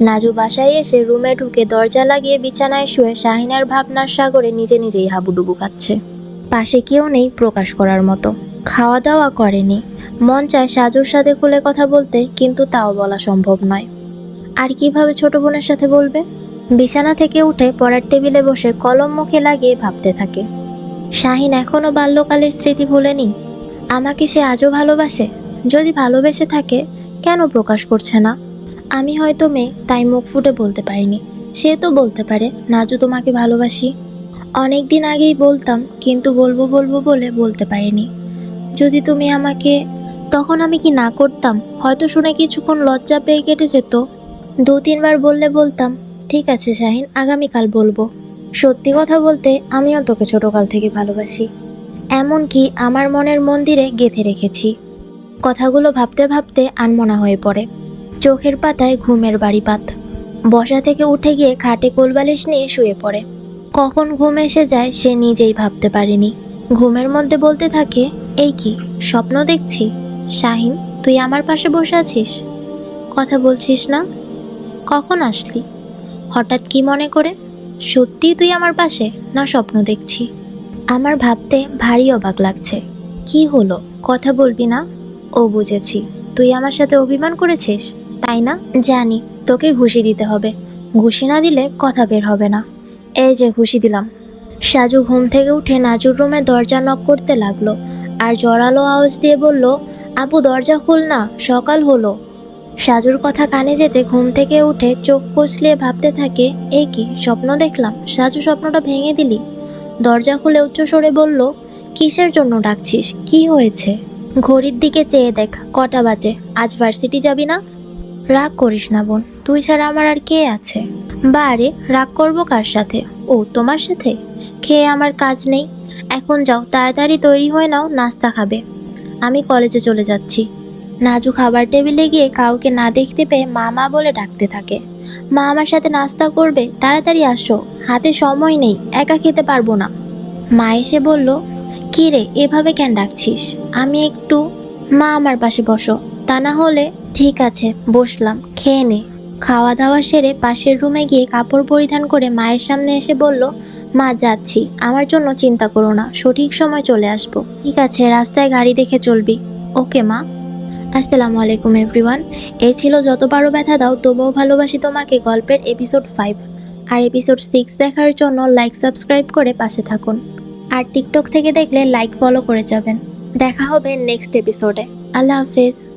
নাজু বাসায় এসে রুমে ঢুকে দরজা লাগিয়ে বিছানায় শুয়ে শাহিনার ভাবনার সাগরে নিজে নিজেই হাবুডুবু খাচ্ছে। পাশে কেউ নেই প্রকাশ করার মতো। খাওয়া দাওয়া করেনি। মন চায় সাজুর সাথে খুলে কথা বলতে, কিন্তু তাও বলা সম্ভব নয়। আর কীভাবে ছোট বোনের সাথে বলবে? বিছানা থেকে উঠে পড়ার টেবিলে বসে কলম মুখে লাগিয়ে ভাবতে থাকে। শাহিন এখনও বাল্যকালের স্মৃতি ভুলেনি? আমাকে সে আজও ভালোবাসে? যদি ভালোবেসে থাকে, কেন প্রকাশ করছে না? আমি হয়তো মেয়ে, তাই মুখ ফুটে বলতে পারিনি। সে তো বলতে পারে, নাজু তোমাকে ভালোবাসি। অনেক দিন আগেই বলতাম, কিন্তু বলব বলব বলে বলতে পারিনি। যদি তুমি আমাকে, তখন আমি কি না করতাম? হয়তো শুনে কিছুক্ষণ লজ্জা পেয়ে কেটে যেত। দু তিনবার বললে বলতাম, ঠিক আছে শাহিন, আগামীকাল বলব। সত্যি কথা বলতে, আমিও তোকে ছোটকাল থেকে ভালোবাসি। এমনকি আমার মনের মন্দিরে গেঁথে রেখেছি। কথাগুলো ভাবতে ভাবতে আনমনা হয়ে পড়ে। চোখের পাতায় ঘুমের বাড়ি পাত বসা থেকে উঠে গিয়ে খাটে কোলবালিশ নিয়ে শুয়ে পড়ে। কখন ঘুম এসে যায় সে নিজেই ভাবতে পারেনি। ঘুমের মধ্যে বলতে থাকে, এই কি, স্বপ্ন দেখছি? শাহিন, তুই আমার পাশে বসে আছিস? কথা বলছিস না। কখন আসলি? হঠাৎ কি মনে করে? সত্যি তুই আমার পাশে না স্বপ্ন দেখছি? আমার ভাবতে ভারী অবাক লাগছে। কি হলো? কথা বলবি না? ও বুঝেছি। তুই আমার সাথে অভিমান করেছিস? তাই না? জানি তোকে ঘুষি দিতে হবে। ঘুষি না দিলে কথা বের হবে না। এই যে ঘুষি দিলাম। সাজু ঘুম থেকে উঠে নাজুর রুমে দরজা নক করতে লাগল আর জোরালো আওয়াজ দিয়ে বলল, আপু, দরজা খুল না, সকাল হলো। সাজুর কথা কানে যেতে ঘুম থেকে উঠে চোখ কষলিয়ে ভাবতে থাকে, এই কি, স্বপ্ন দেখলাম? সাজু স্বপ্নটা ভেঙে দিলি? দরজা খুলে উচ্চ উচ্চস্বরে বলল, কিসের জন্য ডাকছিস? কি হয়েছে? ঘড়ির দিকে চেয়ে দেখ, কটা বাজে? আজ ভার্সিটি যাবি না? রাগ করিস না বোন, তুই ছাড়া আমার আর কে আছে? বা বারে রাগ করব কার সাথে? ও তোমার সাথে? খেয়ে আমার কাজ নেই। এখন যাও, তাড়াতাড়ি তৈরি হয়ে নাও, নাস্তা খাবে। আমি কলেজে চলে যাচ্ছি। নাজু খাবার টেবিলে গিয়ে কাউকে না দেখতে পেয়ে মা মা বলে ডাকতে থাকে। মা আমার সাথে নাস্তা করবে, তাড়াতাড়ি আসো। হাতে সময় নেই, একা খেতে পারব না। মা এসে বলল রে, এভাবে কেন ডাকছিস? আমি একটু মা আমার পাশে বসো। তা না হলে ঠিক আছে, বসলাম, খেয়ে নে। খাওয়া দাওয়া সেরে পাশের রুমে গিয়ে কাপড় পরিধান করে মায়ের সামনে এসে বলল, মা, যাচ্ছি, আমার জন্য চিন্তা করো না, সঠিক সময় চলে আসব। ঠিক আছে, রাস্তায় গাড়ি দেখে চলবি। ওকে, মা। আসসালামু আলাইকুম, এভরিওয়ান। এই ছিল যত পারো ব্যথা দাও, তবুও ভালোবাসি তোমাকে গল্পের এপিসোড ফাইভ। আর এপিসোড সিক্স দেখার জন্য লাইক, সাবস্ক্রাইব করে পাশে থাকুন। আর টিকটক থেকে দেখলে লাইক, ফলো করে যাবেন। দেখা হবে নেক্সট এপিসোডে। আল্লাহ হাফেজ।